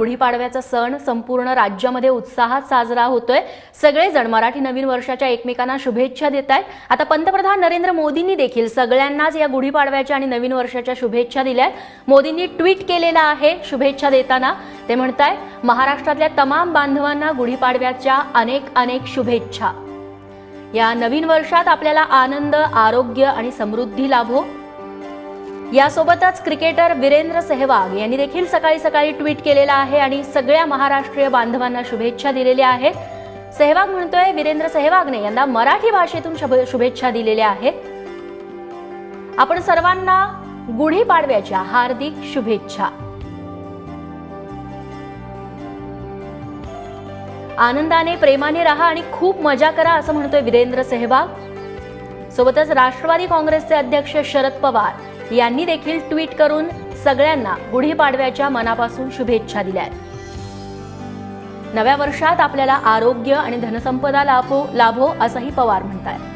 गुढीपाडव्याचा सण संपूर्ण राज्यामध्ये उत्साहात साजरा होतोय. सगळेजण मराठी नवीन वर्षाच्या एकमेकांना शुभेच्छा देत आहेत आता पंतप्रधान नरेंद्र मोदींनी देखील सगळ्यांनाच या गुढीपाडव्याच्या आणि नवीन वर्षाच्या शुभेच्छा दिल्या आहेत मोदींनी ट्विट केलेलं आहे शुभेच्छा देताना. ते म्हणताय महाराष्ट्रातल्या तमाम बांधवांना गुढीपाडव्याच्या अनेक अनेक शुभेच्छा. या नवीन वर्षात आपल्याला आनंद आरोग्य आणि समृद्धी लाभो. यासोबतच क्रिकेटर वीरेंद्र सेहवाग यांनी देखील सकाळी सकाळी ट्विट केलेलं आहे आणि सगळ्या महाराष्ट्रीय बांधवांना शुभेच्छा दिलेल्या आहेत. सेहवाग म्हणतोय वीरेंद्र सेहवागने यांना मराठी भाषेतून शुभ- शुभेच्छा दिलेल्या आहेत. आपण सर्वांना गुढीपाडव्याच्या हार्दिक शुभेच्छा. आनंदाने प्रेमाने राहा आणि खूप मजा करा असं म्हणतोय वीरेंद्र सेहवाग. सोबतच राष्ट्रवादी काँग्रेसचे अध्यक्ष शरद पवार यांनी देखील ट्विट करून सगळ्यांना गुढीपाडव्याच्या मनापासून शुभेच्छा दिल्या आहेत नव्या वर्षात आपल्याला आरोग्य आणि धनसंपदा लाभो लाभो असंही पवार म्हणतात